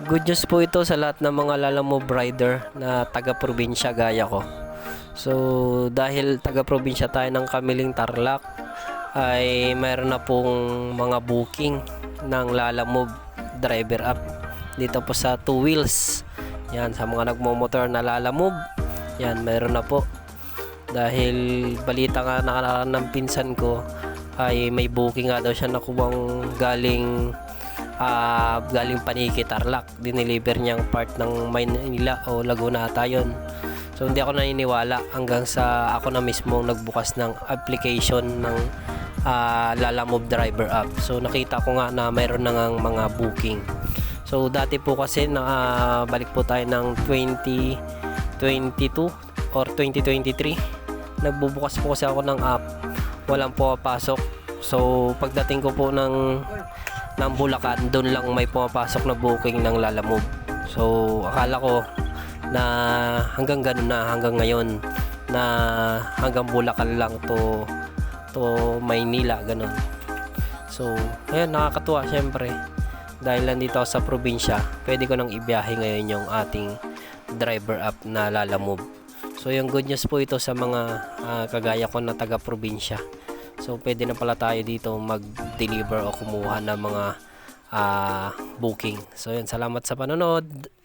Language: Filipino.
Good news po ito sa lahat ng mga lalamove rider na taga-probinsya gaya ko. So, dahil taga-probinsya tayo ng Kamiling Tarlac, ay mayroon na pong mga booking ng lalamove driver app dito po sa two wheels. Yan, sa mga nagmomotor na lalamove, yan, mayroon na po. Dahil balita nga na ng pinsan ko ay may booking nga daw siya nakuwang galing galing Paniki Tarlac dineliver niyang part ng Maynila o Laguna ata yun. So hindi ako naniniwala hanggang sa ako na mismo nagbukas ng application ng ah, Lalamove driver app. So nakita ko nga na mayroon na ngang mga booking. So dati po kasi na ah, balik po tayo ng 2022 or 2023 nagbubukas po kasi ako ng app. Walang pumapasok. So pagdating ko po ng ng Bulacan, doon lang may pumapasok na booking ng Lalamove. So, akala ko na hanggang ganun na, hanggang ngayon, na hanggang Bulacan lang to to Maynila, ganun. So, ayan, nakakatuwa syempre. Dahil nandito sa probinsya, pwede ko nang ibiyahe ngayon yung ating driver app na Lalamove. So, yung good news po ito sa mga ah, kagaya ko na taga-probinsya. So, pwede na pala tayo dito mag-deliver o kumuha ng mga ah, booking. So, yun. Salamat sa panonood.